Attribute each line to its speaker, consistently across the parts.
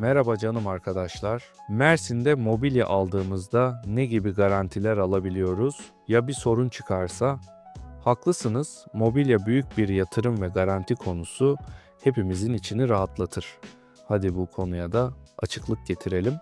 Speaker 1: Merhaba canım arkadaşlar. Mersin'de mobilya aldığımızda ne gibi garantiler alabiliyoruz? Ya bir sorun çıkarsa? Haklısınız. Mobilya büyük bir yatırım ve garanti konusu hepimizin içini rahatlatır. Hadi bu konuya da açıklık getirelim.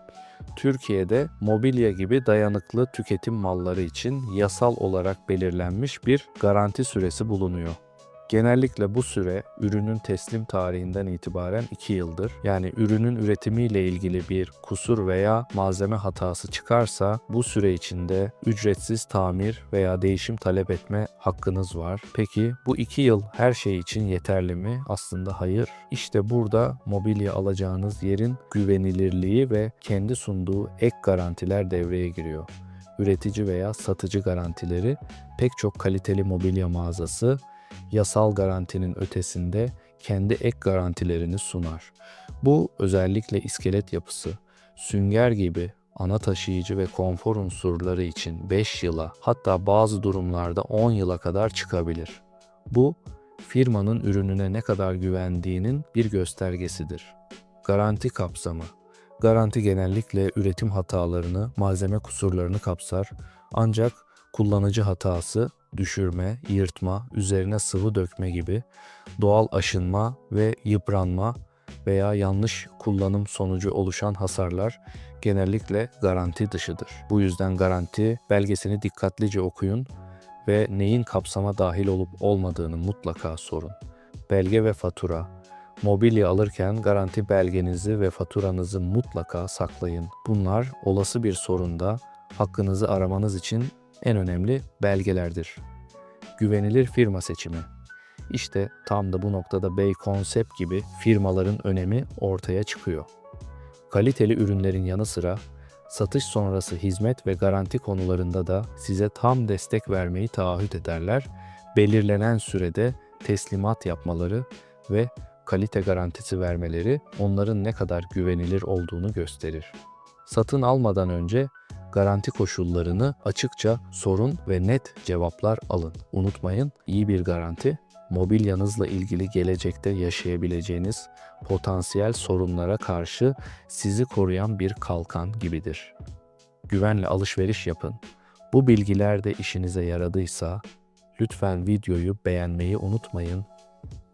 Speaker 1: Türkiye'de mobilya gibi dayanıklı tüketim malları için yasal olarak belirlenmiş bir garanti süresi bulunuyor. Genellikle bu süre ürünün teslim tarihinden itibaren 2 yıldır. Yani ürünün üretimiyle ilgili bir kusur veya malzeme hatası çıkarsa bu süre içinde ücretsiz tamir veya değişim talep etme hakkınız var. Peki bu 2 yıl her şey için yeterli mi? Aslında hayır. İşte burada mobilya alacağınız yerin güvenilirliği ve kendi sunduğu ek garantiler devreye giriyor. Üretici veya satıcı garantileri pek çok kaliteli mobilya mağazası yasal garantinin ötesinde kendi ek garantilerini sunar. Bu özellikle iskelet yapısı, sünger gibi ana taşıyıcı ve konfor unsurları için 5 yıla hatta bazı durumlarda 10 yıla kadar çıkabilir. Bu firmanın ürününe ne kadar güvendiğinin bir göstergesidir. Garanti kapsamı Garanti genellikle üretim hatalarını, malzeme kusurlarını kapsar. Ancak kullanıcı hatası, düşürme, yırtma, üzerine sıvı dökme gibi doğal aşınma ve yıpranma veya yanlış kullanım sonucu oluşan hasarlar genellikle garanti dışıdır. Bu yüzden garanti belgesini dikkatlice okuyun ve neyin kapsama dahil olup olmadığını mutlaka sorun. Belge ve fatura Mobilya alırken garanti belgenizi ve faturanızı mutlaka saklayın. Bunlar olası bir sorunda hakkınızı aramanız için en önemli belgelerdir. Güvenilir firma seçimi. İşte tam da bu noktada Bey Concept gibi firmaların önemi ortaya çıkıyor. Kaliteli ürünlerin yanı sıra satış sonrası hizmet ve garanti konularında da size tam destek vermeyi taahhüt ederler. Belirlenen sürede teslimat yapmaları ve kalite garantisi vermeleri onların ne kadar güvenilir olduğunu gösterir. Satın almadan önce garanti koşullarını açıkça sorun ve net cevaplar alın. Unutmayın, iyi bir garanti mobilyanızla ilgili gelecekte yaşayabileceğiniz potansiyel sorunlara karşı sizi koruyan bir kalkan gibidir. Güvenle alışveriş yapın. Bu bilgiler de işinize yaradıysa lütfen videoyu beğenmeyi unutmayın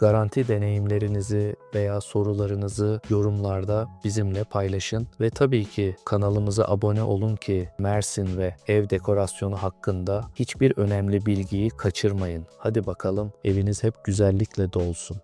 Speaker 1: Garanti deneyimlerinizi veya sorularınızı yorumlarda bizimle paylaşın ve tabii ki kanalımıza abone olun ki Mersin ve ev dekorasyonu hakkında hiçbir önemli bilgiyi kaçırmayın. Hadi bakalım eviniz hep güzellikle dolsun.